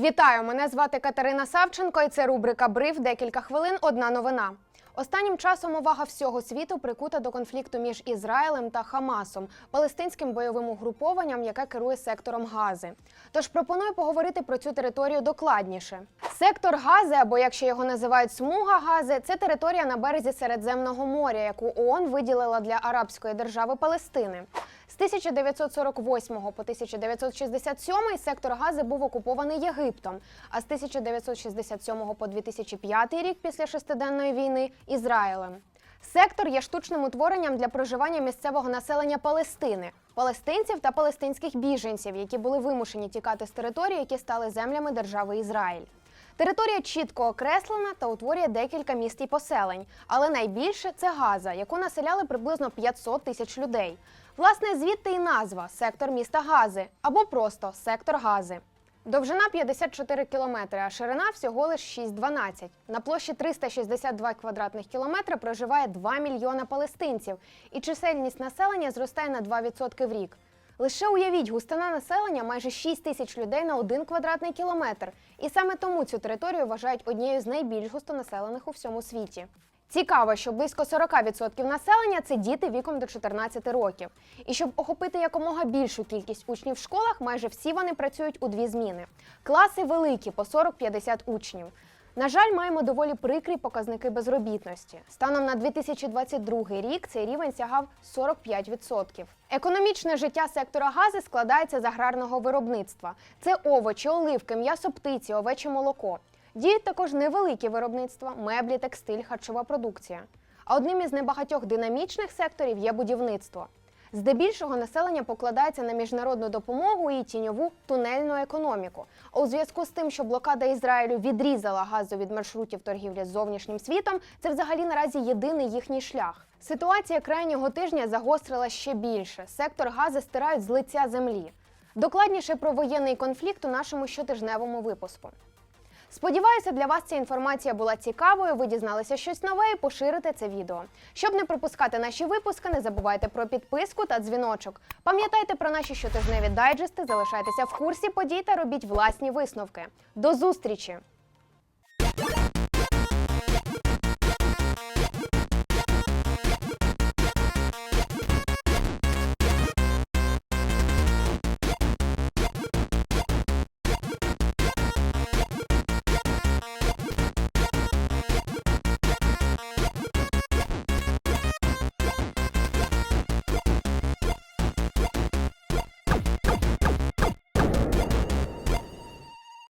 Вітаю! Мене звати Катерина Савченко, і це рубрика Бриф. Декілька хвилин. Одна новина. Останнім часом увага всього світу прикута до конфлікту між Ізраїлем та Хамасом, палестинським бойовим угрупованням, яке керує сектором Гази. Тож пропоную поговорити про цю територію докладніше. Сектор Гази, або як ще його називають смуга Гази, це територія на березі Середземного моря, яку ООН виділила для арабської держави Палестини. З 1948 по 1967 сектор Гази був окупований Єгиптом, а з 1967 по 2005 рік після шестиденної війни Ізраїлем. Сектор є штучним утворенням для проживання місцевого населення Палестини, палестинців та палестинських біженців, які були вимушені тікати з території, які стали землями держави Ізраїль. Територія чітко окреслена та утворює декілька міст і поселень, але найбільше це Газа, яку населяли приблизно 500 тисяч людей. Власне, звідти і назва сектор міста Гази або просто сектор Гази. Довжина 54 кілометри, а ширина всього лише 6,12. На площі 362 квадратних кілометри проживає 2 мільйона палестинців, і чисельність населення зростає на 2% в рік. Лише уявіть, густина населення майже 6 тисяч людей на 1 квадратний кілометр. І саме тому цю територію вважають однією з найбільш густонаселених у всьому світі. Цікаво, що близько 40% населення це діти віком до 14 років. І щоб охопити якомога більшу кількість учнів в школах, майже всі вони працюють у дві зміни. Класи великі по 40-50 учнів. На жаль, маємо доволі прикрі показники безробітності. Станом на 2022 рік цей рівень сягав 45%. Економічне життя сектора гази складається з аграрного виробництва. Це овочі, оливки, м'ясо птиці, овече молоко. Діють також невеликі виробництва, меблі, текстиль, харчова продукція. А одним із небагатьох динамічних секторів є будівництво. Здебільшого населення покладається на міжнародну допомогу і тіньову тунельну економіку. А у зв'язку з тим, що блокада Ізраїлю відрізала газу від маршрутів торгівлі з зовнішнім світом, це взагалі наразі єдиний їхній шлях. Ситуація крайнього тижня загострила ще більше. Сектор гази стирають з лиця землі. Докладніше про воєнний конфлікт у нашому щотижневому випуску. Сподіваюся, для вас ця інформація була цікавою. Ви дізналися щось нове і поширите це відео. Щоб не пропускати наші випуски, не забувайте про підписку та дзвіночок. Пам'ятайте про наші щотижневі дайджести, залишайтеся в курсі подій та робіть власні висновки. До зустрічі!